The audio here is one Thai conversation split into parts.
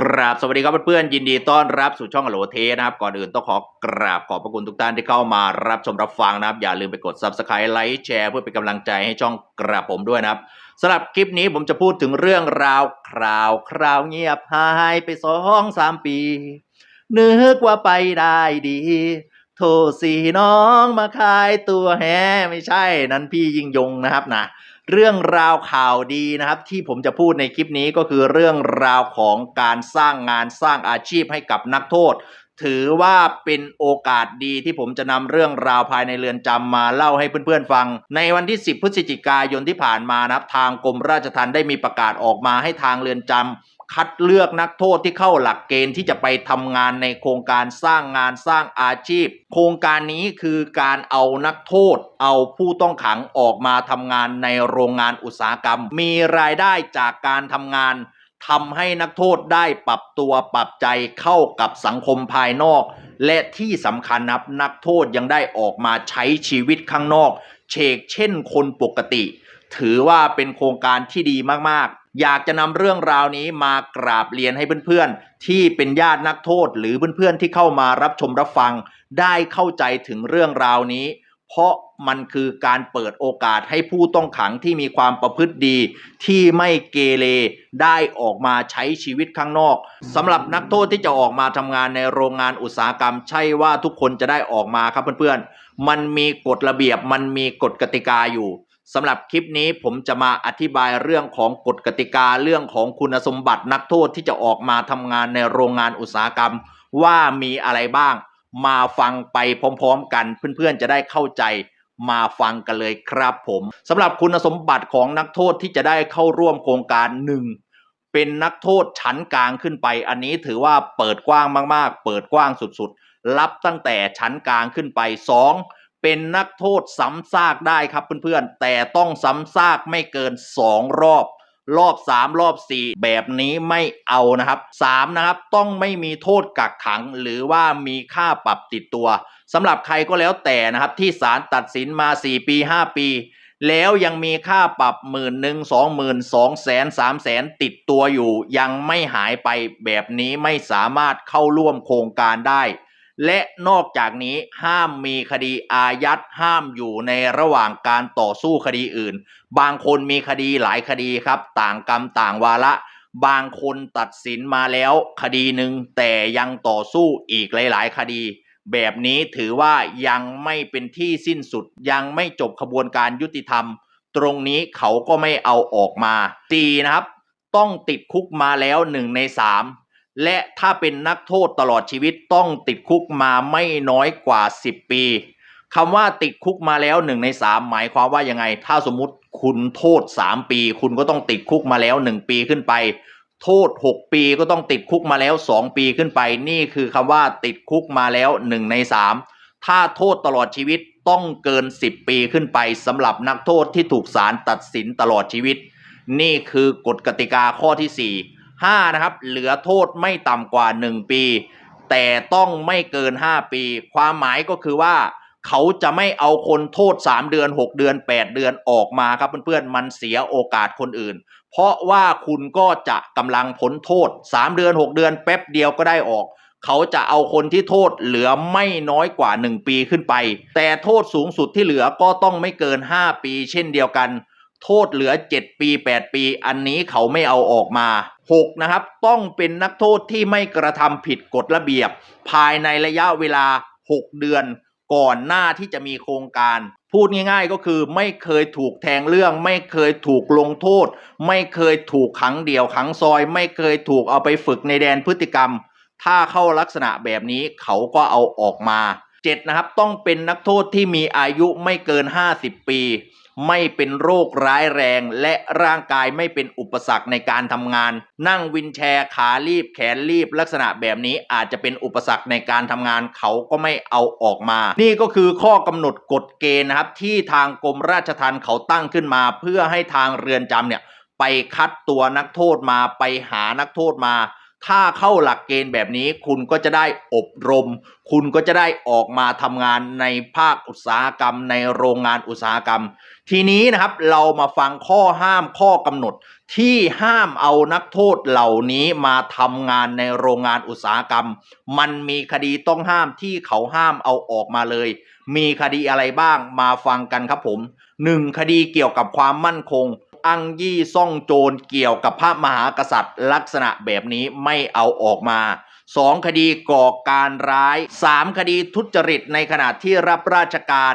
กราบสวัสดีครับเพื่อนๆยินดีต้อนรับสู่ช่องอโลเทนะครับ ก่อนอื่นต้องขอกราบขอบพระคุณทุกท่านที่เข้ามารับชมรับฟังนะครับ อย่าลืมไปกด subscribe ไลค์แชร์เพื่อเป็นกำลังใจให้ช่องกราบผมด้วยนะครับสำหรับคลิปนี้ผมจะพูดถึงเรื่องราวคราวคราวเงียบหายไปสองสามปีนึกว่าไปได้ดี โทษสีน้องมาขายตัวแฮไม่ใช่นั้นพี่ยิงยงนะครับนะ เรื่องราวข่าวดีนะครับ ที่ผมจะพูดในคลิปนี้ก็คือเรื่องราวของการสร้างงานสร้างอาชีพให้กับนักโทษ ถือว่าเป็นโอกาสดีที่ผมจะนำเรื่องราวภายในเรือนจำมาเล่าให้เพื่อนๆฟัง ในวันที่ 10 พฤศจิกายนที่ผ่านมานะครับ ทางกรมราชทัณฑ์ได้มีประกาศออกมาให้ทางเรือนจำ คัดเลือกนักโทษที่เข้าหลักเกณฑ์ที่จะไปทำงานในโครงการสร้างงานสร้างอาชีพ โครงการนี้คือการเอานักโทษ เอาผู้ต้องขังออกมาทำงานในโรงงานอุตสาหกรรม มีรายได้จากการทำงานทำให้นักโทษได้ปรับตัวปรับใจเข้ากับสังคมภายนอก และที่สำคัญนับนักโทษยังได้ออกมาใช้ชีวิตข้างนอกเชกเช่นคนปกติ ถือว่าเป็นโครงการที่ดีมากๆ อยากจะนำเรื่องราวนี้มากราบเรียนให้เพื่อนๆ ที่เป็นญาตินักโทษ หรือเพื่อนๆที่เข้ามารับชมรับฟัง ได้เข้าใจถึงเรื่องราวนี้ เพราะมันคือการเปิดโอกาสให้ผู้ต้องขังที่มีความประพฤติดี ที่ไม่เกเรได้ออกมาใช้ชีวิตข้างนอกสำหรับนักโทษที่จะออกมาทำงานในโรงงานอุตสาหกรรม ใช่ว่าทุกคนจะได้ออกมาครับเพื่อนๆ มันมีกฎระเบียบมันมีกฎกติกาอยู่ สำหรับคลิปนี้ผมจะมาอธิบายเรื่องของกฎกติกาเรื่องของคุณสมบัตินักโทษที่จะออกมาทำงานในโรงงานอุตสาหกรรม ว่ามีอะไรบ้าง มาฟังไปพร้อมๆ กันเพื่อนๆจะได้เข้าใจมาฟังกันเลยครับผมสำหรับคุณสมบัติของนักโทษที่จะได้เข้าร่วมโครงการหนึ่งเป็นนักโทษชั้นกลางขึ้นไป อันนี้ถือว่าเปิดกว้างมากๆ เปิดกว้างสุดๆ รับตั้งแต่ชั้นกลางขึ้นไปสอง เป็นนักโทษซ้ำซากได้ครับเพื่อนๆ แต่ต้องซ้ำซากไม่เกิน 2 รอบ รอบ 3 รอบ 4 แบบนี้ไม่เอานะครับ 3 นะครับต้องไม่มีโทษกักขัง หรือว่ามีค่าปรับติดตัวสำหรับใครก็แล้วแต่นะครับที่ศาลตัดสินมา 4 ปี 5 ปี แล้วยังมีค่าปรับหมื่นหนึ่งสองหมื่นสองแสนสามแสนติดตัวอยู่ ยังไม่หายไปแบบนี้ไม่สามารถเข้าร่วมโครงการได้ และนอกจากนี้ห้ามมีคดีอายัดห้ามอยู่ในระหว่างการต่อสู้คดีอื่น บางคนมีคดีหลายคดีครับ ต่างกรรมต่างวาระ บางคนตัดสินมาแล้วคดีหนึ่งแต่ยังต่อสู้อีกหลาย ๆ คดี แบบนี้ถือว่ายังไม่เป็นที่สิ้นสุดยังไม่จบขบวนการยุติธรรม ตรงนี้เขาก็ไม่เอาออกมาตีนะครับ ต้องติดคุกมาแล้วหนึ่งในสาม และถ้าเป็นนักโทษตลอดชีวิตต้องติดคุกมาไม่น้อยกว่า 10 ปีคำว่าติดคุกมาแล้วหนึ่งในสามหมายความว่ายังไง ถ้าสมมุติคุณโทษ 3 ปี คุณก็ต้องติดคุกมาแล้ว 1 ปีขึ้นไป โทษ 6 ปีก็ต้องติดคุกมาแล้ว 2 ปีขึ้นไป นี่คือคำว่าติดคุกมาแล้ว 1 ใน 3 ถ้าโทษตลอดชีวิตต้องเกิน 10 ปีขึ้นไปสำหรับนักโทษที่ถูกศาลตัดสินตลอดชีวิต นี่คือกฎกติกาข้อที่ 4 5นะครับเหลือโทษไม่ต่ำกว่า 1 ปี แต่ต้องไม่เกิน 5 ปี ความหมายก็คือว่า เขาจะไม่เอาคนโทษ 3 เดือน 6 เดือน 8 เดือนออกมาครับเพื่อนๆมันเสียโอกาสคนอื่น เพราะว่าคุณก็จะกำลังพ้นโทษ 3 เดือน 6 เดือน แป๊บเดียวก็ได้ออกเขาจะเอาคนที่โทษเหลือไม่น้อยกว่า 1 ปีขึ้นไป แต่โทษสูงสุดที่เหลือก็ต้องไม่เกิน 5 ปี เช่นเดียวกัน โทษเหลือ 7 ปี 8 ปี อันนี้เขาไม่เอาออกมา 6 นะครับ ต้องเป็นนักโทษที่ไม่กระทำผิดกฎระเบียบ ภายในระยะเวลา 6 เดือนก่อนหน้าที่จะมีโครงการ พูดง่ายๆก็คือไม่เคยถูกแทงเรื่อง ไม่เคยถูกลงโทษ ไม่เคยถูกขังเดี่ยวขังซอย ไม่เคยถูกเอาไปฝึกในแดนพฤติกรรม ถ้าเข้าลักษณะแบบนี้เขาก็เอาออกมา 7นะครับต้องเป็นนักโทษที่มีอายุไม่เกิน 50 ปี ไม่เป็นโรคร้ายแรง และร่างกายไม่เป็นอุปสรรคในการทำงาน นั่งวินแชร์ขาลีบแขนรีบลักษณะแบบนี้อาจจะเป็นอุปสรรคในการทำงานเขาก็ไม่เอาออกมา นี่ก็คือข้อกำหนดกฎเกณฑ์นะครับที่ทางกรมราชทัณฑ์เขาตั้งขึ้นมา เพื่อให้ทางเรือนจำเนี่ยไปคัดตัวนักโทษมาไปหานักโทษมา ถ้าเข้าหลักเกณฑ์แบบนี้คุณก็จะได้อบรม คุณก็จะได้ออกมาทำงานในภาคอุตสาหกรรม ในโรงงานอุตสาหกรรม ทีนี้นะครับเรามาฟังข้อห้ามข้อกำหนด ที่ห้ามเอานักโทษเหล่านี้มาทำงานในโรงงานอุตสาหกรรม มันมีคดีต้องห้ามที่เขาห้ามเอาออกมาเลย มีคดีอะไรบ้างมาฟังกันครับผม 1. คดีเกี่ยวกับความมั่นคง อังยี่ซ่องโจรเกี่ยวกับพระมหากษัตริย์ ลักษณะแบบนี้ไม่เอาออกมา 2. คดีก่อการร้าย 3. คดีทุจริตในขณะที่รับราชการ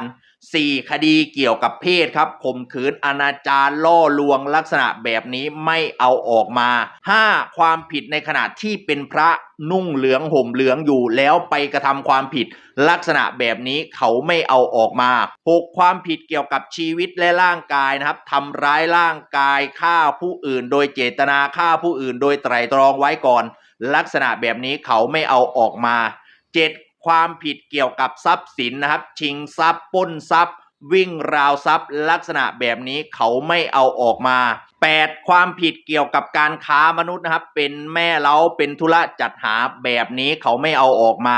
4. คดีเกี่ยวกับเพศครับข่มขืนอนาจารล่อลวงลักษณะแบบนี้ไม่เอาออกมา 5. ความผิดในขณะที่เป็นพระนุ่งเหลืองห่มเหลืองอยู่แล้วไปกระทำความผิด ลักษณะแบบนี้เขาไม่เอาออกมา 6. ความผิดเกี่ยวกับชีวิตและร่างกายนะครับทำร้ายร่างกายฆ่าผู้อื่น โดยเจตนาฆ่าผู้อื่น โดยไตร่ตรองไว้ก่อน ลักษณะแบบนี้เขาไม่เอาออกมา 7. ความผิดเกี่ยวกับทรัพย์สินนะครับ ชิงทรัพย์ป้นทรัพย์ วิ่งราวทรัพย์ ลักษณะแบบนี้เขาไม่เอาออกมา 8. ความผิดเกี่ยวกับการค้ามนุษย์นะครับ เป็นแม่เล้าเป็นธุระจัดหาแบบนี้เขาไม่เอาออกมา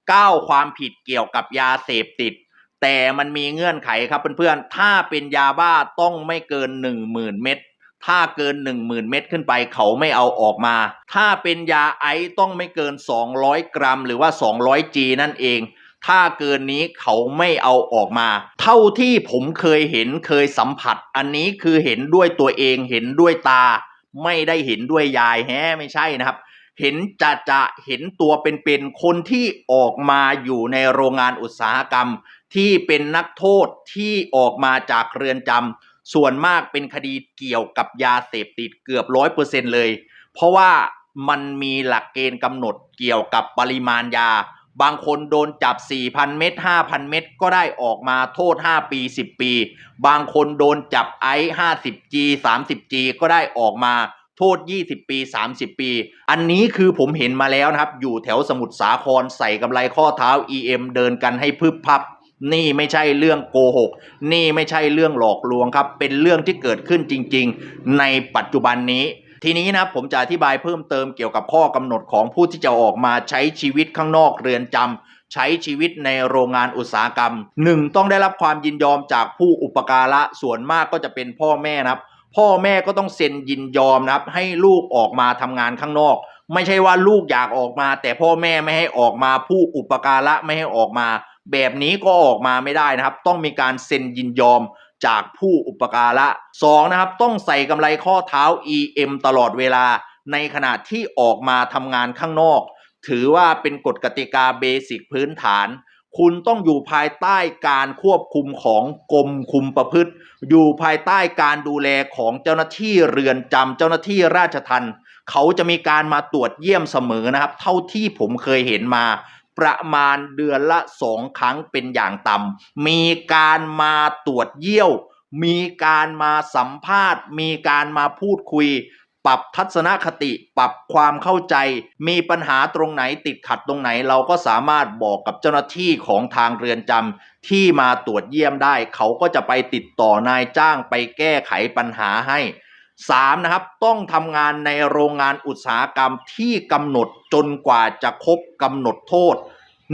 9. ความผิดเกี่ยวกับยาเสพติด แต่มันมีเงื่อนไขครับเพื่อนๆถ้าเป็นยาบ้าต้องไม่เกิน 10,000 เม็ด ถ้าเกิน 10,000 เม็ดขึ้นไปเขาไม่เอาออกมา ถ้าเป็นยาไอซ์ต้องไม่เกิน 200 กรัม หรือว่า 200 G นั่นเอง ถ้าเกินนี้เขาไม่เอาออกมา เท่าที่ผมเคยเห็นเคยสัมผัส อันนี้คือเห็นด้วยตัวเองเห็นด้วยตา ไม่ได้เห็นด้วยยายแฮไม่ใช่นะครับ เห็นจะจะเห็นตัวเป็นๆคนที่ออกมาอยู่ในโรงงานอุตสาหกรรม ที่เป็นนักโทษที่ออกมาจากเรือนจำ ส่วนมากเป็นคดีเกี่ยวกับยาเสพติดเกือบร้อยเปอร์เซ็นเลย เพราะว่ามันมีหลักเกณฑ์กำหนดเกี่ยวกับปริมาณยา บางคนโดนจับ 4,000 เม็ด5,000 เม็ดก็ได้ออกมาโทษ 5 ปี 10 ปี บางคนโดนจับไอซ์ 50G 30G ก็ได้ออกมาโทษ 20 ปี 30 ปี อันนี้คือผมเห็นมาแล้วนะครับ อยู่แถวสมุทรสาครใส่กำไรข้อเท้า EM เดินกันให้พึบพับ นี่ไม่ใช่เรื่องโกหก นี่ไม่ใช่เรื่องหลอกลวงครับ เป็นเรื่องที่เกิดขึ้นจริง ๆ ในปัจจุบันนี้ ทีนี้นะผมจะอธิบายเพิ่มเติมเกี่ยวกับข้อกำหนดของผู้ที่จะออกมาใช้ชีวิตข้างนอกเรือนจำใช้ชีวิตในโรงงานอุตสาหกรรม 1. ต้องได้รับความยินยอมจากผู้อุปการะส่วนมากก็จะเป็นพ่อแม่นะครับพ่อแม่ก็ต้องเซ็นยินยอมนะครับ ให้ลูกออกมาทำงานข้างนอก ไม่ใช่ว่าลูกอยากออกมา แต่พ่อแม่ไม่ให้ออกมาผู้อุปการะไม่ให้ออกมา แบบนี้ก็ออกมาไม่ได้นะครับ ต้องมีการเซ็นยินยอมจากผู้อุปการะสองนะครับ ต้องใส่กำไรข้อเท้า EM ตลอดเวลา ในขณะที่ออกมาทำงานข้างนอก ถือว่าเป็นกฎกติกาเบสิกพื้นฐาน คุณต้องอยู่ภายใต้การควบคุมของกรมคุมประพฤติ อยู่ภายใต้การดูแลของเจ้าหน้าที่เรือนจำเจ้าหน้าที่ราชทัณฑ์เขาจะมีการมาตรวจเยี่ยมเสมอนะครับ เท่าที่ผมเคยเห็นมา ประมาณเดือนละสองครั้งเป็นอย่างต่ำมีการมาตรวจเยี่ยว มีการมาสัมภาษณ์ มีการมาพูดคุย ปรับทัศนคติ ปรับความเข้าใจ มีปัญหาตรงไหนติดขัดตรงไหน เราก็สามารถบอกกับเจ้าหน้าที่ของทางเรือนจำที่มาตรวจเยี่ยมได้ เขาก็จะไปติดต่อนายจ้างไปแก้ไขปัญหาให้ 3. นะครับต้องทำงานในโรงงานอุตสาหกรรมที่กำหนดจนกว่าจะครบกำหนดโทษ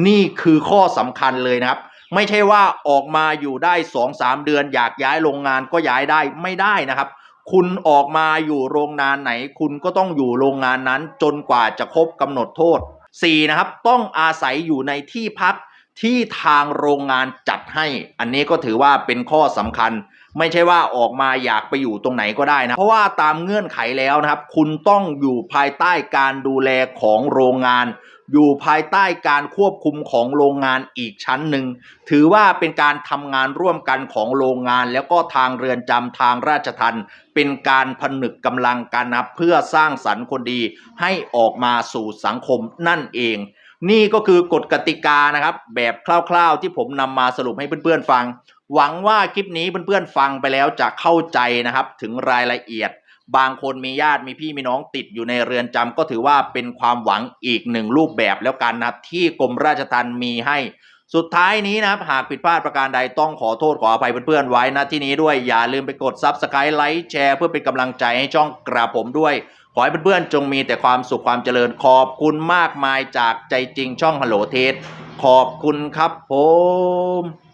นี่คือข้อสำคัญเลยนะครับ ไม่ใช่ว่าออกมาอยู่ได้ 2-3 เดือน อยากย้ายโรงงานก็ย้ายได้ไม่ได้นะครับ คุณออกมาอยู่โรงงานไหน คุณก็ต้องอยู่โรงงานนั้นจนกว่าจะครบกำหนดโทษ 4. นะครับต้องอาศัยอยู่ในที่พักที่ทางโรงงานจัดให้ อันนี้ก็ถือว่าเป็นข้อสำคัญ ไม่ใช่ว่าออกมาอยากไปอยู่ตรงไหนก็ได้นะ เพราะว่าตามเงื่อนไขแล้วนะครับ คุณต้องอยู่ภายใต้การดูแลของโรงงาน อยู่ภายใต้การควบคุมของโรงงานอีกชั้นหนึ่ง ถือว่าเป็นการทำงานร่วมกันของโรงงาน แล้วก็ทางเรือนจำทางราชทัณฑ์เป็นการผนึกกำลังกันนะเพื่อสร้างสรรค์คนดีให้ออกมาสู่สังคมนั่นเองนี่ก็คือกฎกติกานะครับ แบบคร่าวๆที่ผมนำมาสรุปให้เพื่อนๆฟัง หวังว่าคลิปนี้เพื่อนๆฟังไปแล้วจะเข้าใจนะครับถึงรายละเอียด บางคนมีญาติมีพี่มีน้องติดอยู่ในเรือนจำก็ถือว่าเป็นความหวังอีกหนึ่งรูปแบบแล้วกันนะครับที่กรมราชทัณฑ์มีให้ สุดท้ายนี้นะครับหากผิดพลาดประการใดต้องขอโทษขออภัยเพื่อนๆไว้นะที่นี้ด้วยอย่าลืมไปกด Subscribe ไลค์แชร์เพื่อเป็นกำลังใจให้ช่องกระผมด้วย ขอให้เพื่อนๆจงมีแต่ความสุขความเจริญขอบคุณมากมายจากใจจริงช่องฮัลโหลเทสขอบคุณครับผม